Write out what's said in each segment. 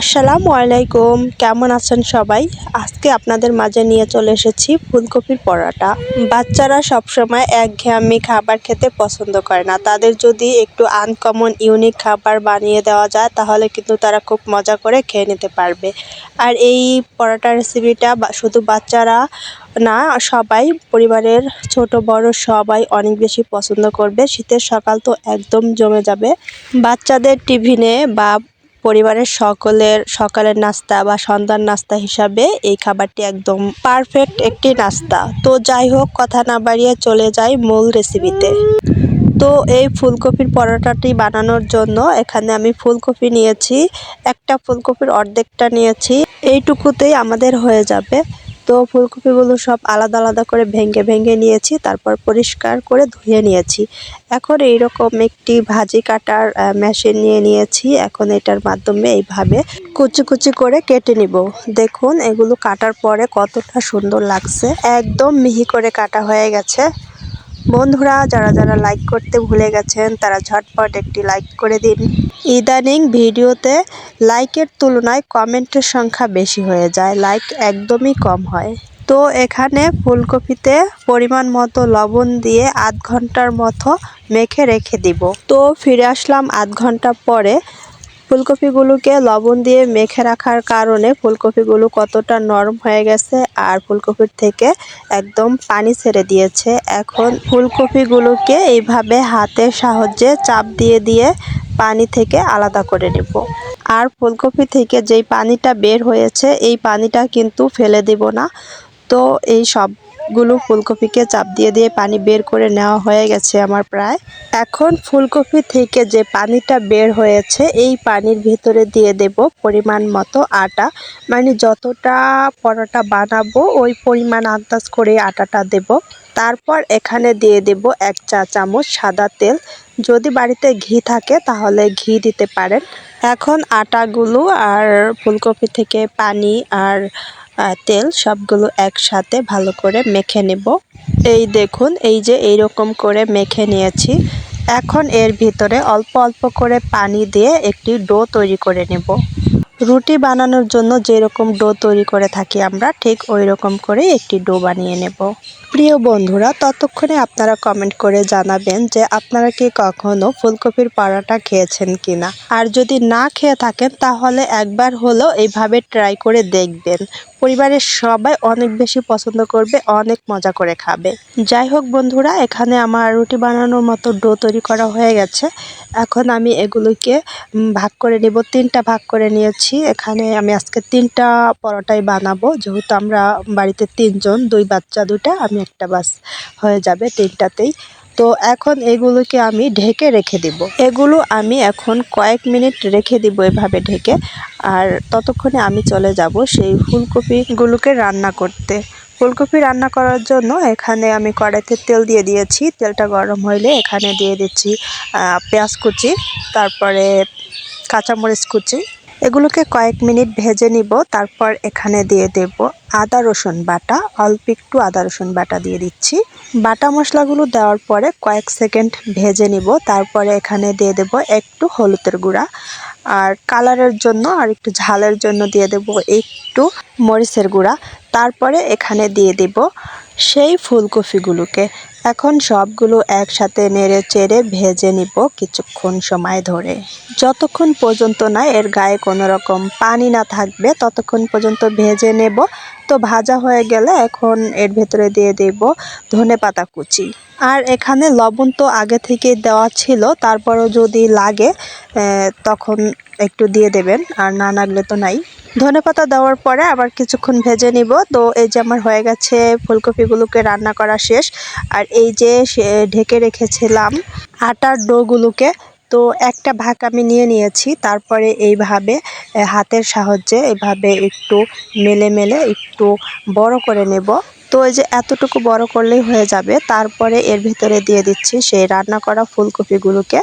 আসসালামু আলাইকুম। কেমন আছেন সবাই? আজকে আপনাদের মাঝে নিয়ে চলে এসেছি ফুলকপির পরোটা। বাচ্চারা সবসময় একঘেয়েমি খাবার খেতে পছন্দ করে না। তাদের যদি একটু আনকমন ইউনিক খাবার বানিয়ে দেওয়া যায়, তাহলে কিন্তু তারা খুব মজা করে খেয়ে নিতে পারবে। আর এই পরোটা রেসিপিটা শুধু বাচ্চারা না, সবাই, পরিবারের ছোট, বড় সবাই অনেক বেশি পছন্দ করবে। শীতের সকাল তো একদম জমে যাবে। বাচ্চাদের টিফিনে বা পরিবারের সকলের সকালের নাস্তা বা সন্ধ্যার নাস্তা হিসাবে এই খাবারটি একদম পারফেক্ট একটি নাস্তা। তো যাই হোক, কথা না বাড়িয়ে চলে যাই মূল রেসিপিতে তো এই ফুলকপির পরোটাটি বানানোর জন্য এখানে আমি ফুলকপি নিয়েছি, একটা ফুলকপির অর্ধেকটা নিয়েছি। এইটুকুতেই আমাদের হয়ে যাবে। তো ফুলকপিগুলো সব আলাদা আলাদা করে ভেঙে ভেঙে নিয়েছি, তারপর পরিষ্কার করে ধুয়ে নিয়েছি। এখন এইরকম একটি ভাজি কাটার মেশিন নিয়ে নিয়েছি। এখন এটার মাধ্যমে এইভাবে কুচি কুচি করে কেটে নিব। দেখুন, এগুলো কাটার পরে কতটা সুন্দর লাগছে। একদম মিহি করে কাটা হয়ে গেছে। বন্ধুরা, যারা যারা লাইক করতে ভুলে গেছেন, তারা ঝটপট একটি লাইক করে দিন। ইদানিং ভিডিওতে লাইকের তুলনায় কমেন্টের সংখ্যা বেশি হয়ে যায় লাইক একদমই কম হয়। তো এখানে ফুলকপিতে পরিমাণ মতো লবণ দিয়ে আধ ঘণ্টার মতো মেখে রেখে দিব। তো ফিরে আসলাম আধ ঘণ্টা পরে। ফুলকপিগুলোকে লবণ দিয়ে মেখে রাখার কারণে ফুলকপিগুলো কতটা নরম হয়ে গেছে আর ফুলকপির থেকে একদম পানি ছেড়ে দিয়েছে। এখন ফুলকপিগুলোকে এইভাবে হাতের সাহায্যে চাপ দিয়ে দিয়ে পানি থেকে আলাদা করে নেব। আর ফুলকপি থেকে যেই পানিটা বের হয়েছে, এই পানিটা কিন্তু ফেলে দেব না। তো এই সব গুলো ফুলকপিকে চাপ দিয়ে দিয়ে পানি বের করে নেওয়া হয়ে গেছে আমার প্রায়। এখন ফুলকপি থেকে যে পানিটা বের হয়েছে, এই পানির ভিতরে দিয়ে দেব পরিমাণ মতো আটা। মানে যতটা পরোটা বানাবো, ওই পরিমাণ আন্দাজ করে আটাটা দেব। তারপর এখানে দিয়ে দেব এক চা চামচ সাদা তেল। যদি বাড়িতে ঘি থাকে, তাহলে ঘি দিতে পারেন। এখন আটাগুলো আর ফুলকপি থেকে পানি আর তেল সবগুলো একসাথে ভালো করে মেখে নেব। এই দেখুন, এই যে এই রকম করে মেখে নিয়েছি। এখন এর ভিতরে অল্প অল্প করে পানি দিয়ে একটি ডো তৈরি করে নেব। রুটি বানানোর জন্য যেরকম ডো তৈরি করে থাকি আমরা, ঠিক ওই রকম করে একটি ডো বানিয়ে নেব। প্রিয় বন্ধুরা, ততক্ষণে আপনারা কমেন্ট করে জানাবেন যে আপনারা কি কখনো ফুলকপির পরোটা খেয়েছেন কিনা। আর যদি না খেয়ে থাকেন, তাহলে একবার হলেও এইভাবে ট্রাই করে দেখবেন। পরিবারের সবাই অনেক বেশি পছন্দ করবে, অনেক মজা করে খাবে। যাই হোক বন্ধুরা, এখানে আমার রুটি বানানোর মতো ডো তৈরি করা হয়ে গেছে। এখন আমি এগুলোকে ভাগ করে নিব। তিনটা ভাগ করে নিয়েছি। এখানে আমি আজকে তিনটা পরোটাই বানাবো। যেহেতু আমরা বাড়িতে তিনজন, দুই বাচ্চা দুটা আমি একটা বাস হয়ে যাবে তিনটাতেই। তো এখন এগুলোকে আমি ঢেকে রেখে দিব। এগুলো আমি এখন কয়েক মিনিট রেখে দিব এভাবে ঢেকে। আর ততক্ষণে আমি চলে যাব সেই ফুলকপিগুলোকে রান্না করতে। ফুলকপি রান্না করার জন্য এখানে আমি কড়াইতে তেল দিয়ে দিয়েছি। তেলটা গরম হইলে এখানে দিয়ে দিচ্ছি পেঁয়াজ কুচি, তারপরে কাঁচামরিচ কুচি এগুলোকে কয়েক মিনিট ভেজে নিব, তারপর এখানে দিয়ে দেব আদা, রসুন বাটা। অল্প একটু আদা, রসুন বাটা দিয়ে দিচ্ছি। বাটা মশলাগুলো দেওয়ার পরে কয়েক সেকেন্ড ভেজে নিব, তারপরে এখানে দিয়ে দেব একটু হলুদের গুঁড়া। আর কালারের জন্য আর একটু ঝালের জন্য দিয়ে দেব একটু মরিচের গুঁড়া। তারপরে এখানে দিয়ে দেব সেই ফুলকপিগুলোকে। এখন সবগুলো একসাথে নেড়ে চেড়ে ভেজে নিব কিছুক্ষণ সময় ধরে। যতক্ষণ পর্যন্ত না এর গায়ে কোনো রকম পানি না থাকবে, ততক্ষণ পর্যন্ত ভেজে নেব। তো ভাজা হয়ে গেলে এখন এর ভেতরে দিয়ে দেব ধনে পাতা কুচি। আর এখানে লবণ তো আগে থেকে দেওয়া ছিল, তারপরও যদি লাগে তখন একটু দিয়ে দেবেন, আর না লাগলে তো নাই। ধনে পাতা দেওয়ার পরে আবার কিছুক্ষণ ভেজে নিব। তো এই যে আমার হয়ে গেছে ফুলকপিগুলোকে রান্না করা শেষ, আর এই যে ঢেকে রেখেছিলাম আটার ডোগুলোকে তো একটা ভাগ আমি নিয়ে নিয়েছি, তারপরে এইভাবে হাতের সাহায্যে এভাবে একটু মেলে মেলে একটু বড় করে নেব। তো এই যে এতটুকু বড় করলেই হয়ে যাবে, তারপরে এর ভিতরে দিয়ে দিচ্ছি সেই রান্না করা ফুলকপিগুলোকে।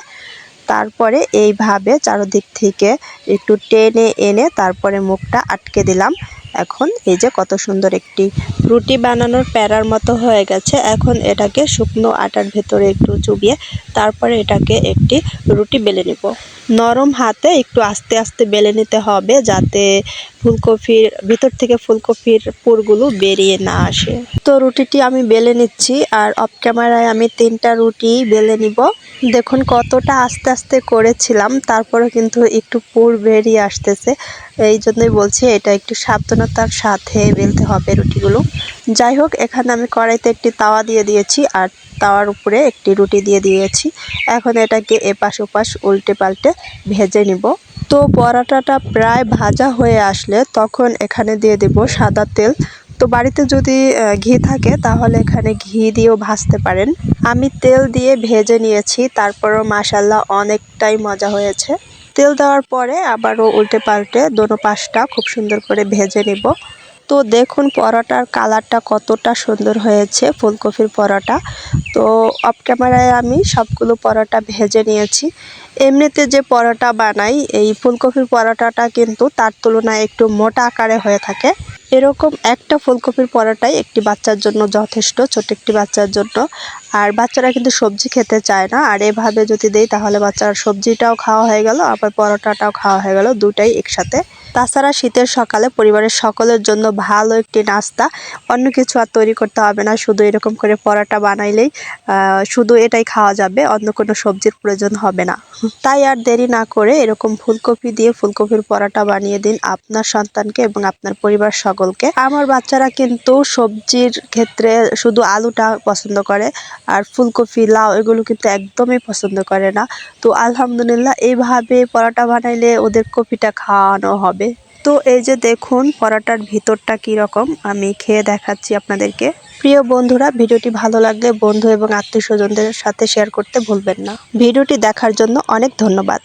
তারপরে এইভাবে চারদিক থেকে একটু টেনে এনে তারপরে মুখটা আটকে দিলাম। এখন এই যে কত সুন্দর একটি রুটি বানানোর প্যারার মতো হয়ে গেছে। এখন এটাকে শুকনো আটার ভেতরে একটু চুবিয়ে, তারপরে এটাকে একটি রুটি বেলে নেব। নরম হাতে একটু আস্তে আস্তে বেলে নিতে হবে যাতে ফুলকপির ভিতর থেকে ফুলকপির পুরগুলো বেরিয়ে না আসে। তো রুটিটি আমি বেলে নিচ্ছি আর অফ ক্যামেরায় আমি তিনটা রুটি বেলে নিব। দেখুন কতটা আস্তে আস্তে করেছিলাম তারপরে কিন্তু একটু পুর বেরিয়ে আসতেছে। এই জন্যই বলছি এটা একটু সাবধানতার সাথে বেলতে হবে রুটিগুলো। যাই হোক এখানে আমি কড়াইতে একটি তাওয়া দিয়ে দিয়েছি আর তাওয়ার উপরে একটি রুটি দিয়ে দিয়েছি। এখন এটাকে এপাশ ওপাশ উল্টে পাল্টে ভেজে নিব। তো পরাটাটা প্রায় ভাজা হয়ে আসলে তখন এখানে দিয়ে দেব সাদা তেল। তো বাড়িতে যদি ঘি থাকে তাহলে এখানে ঘি দিয়েও ভাজতে পারেন। আমি তেল দিয়ে ভেজে নিয়েছি, তারপরও মাসাল্লাহ অনেকটাই মজা হয়েছে। তেল দেওয়ার পরে আবারও উল্টে পাল্টে দোনো পাশটা খুব সুন্দর করে ভেজে নেব। তো দেখুন পরোটার কালারটা কতটা সুন্দর হয়েছে, ফুলকপির পরোটা। তো অফ ক্যামেরায় আমি সবগুলো পরোটা ভেজে নিয়েছি। এমনিতে যে পরোটা বানাই, এই ফুলকপির পরোটাটা কিন্তু তার তুলনায় একটু মোটা আকারে হয়ে থাকে। এরকম একটা ফুলকপির পরোটাই একটি বাচ্চার জন্য যথেষ্ট ছোট একটি বাচ্চার জন্য। আর বাচ্চারা কিন্তু সবজি খেতে চায় না। আর এভাবে যদি দেই, তাহলে বাচ্চারা সবজিটাও খাওয়া হয়ে গেল, আবার পরোটাটাও খাওয়া হয়ে গেল, দুটাই একসাথে। তাছাড়া শীতের সকালে পরিবারের সকলের জন্য ভালো একটি নাস্তা। অন্য কিছু আর তৈরি করতে হবে না, শুধু এরকম করে পরোটা বানাইলেই শুধু এটাই খাওয়া যাবে, অন্য কোনো সবজির প্রয়োজন হবে না। তাই আর দেরি না করে এরকম ফুলকপি দিয়ে ফুলকপির পরোটা বানিয়ে দিন আপনার সন্তানকে এবং আপনার পরিবার সকলকে। আমার বাচ্চারা কিন্তু সবজির ক্ষেত্রে শুধু আলুটা পছন্দ করে, আর ফুলকপি, লাউ এগুলো কিন্তু একদমই পছন্দ করে না। তো আলহামদুলিল্লাহ, এইভাবে পরোটা বানাইলে ওদের কপিটা খাওয়ানো হবে। তো এই যে দেখুন, পরাটার ভিতরটা কীরকম আমি খেয়ে দেখাচ্ছি আপনাদেরকে। প্রিয় বন্ধুরা, ভিডিওটি ভালো লাগলে বন্ধু এবং আত্মীয় স্বজনদের সাথে শেয়ার করতে ভুলবেন না। ভিডিওটি দেখার জন্য অনেক ধন্যবাদ।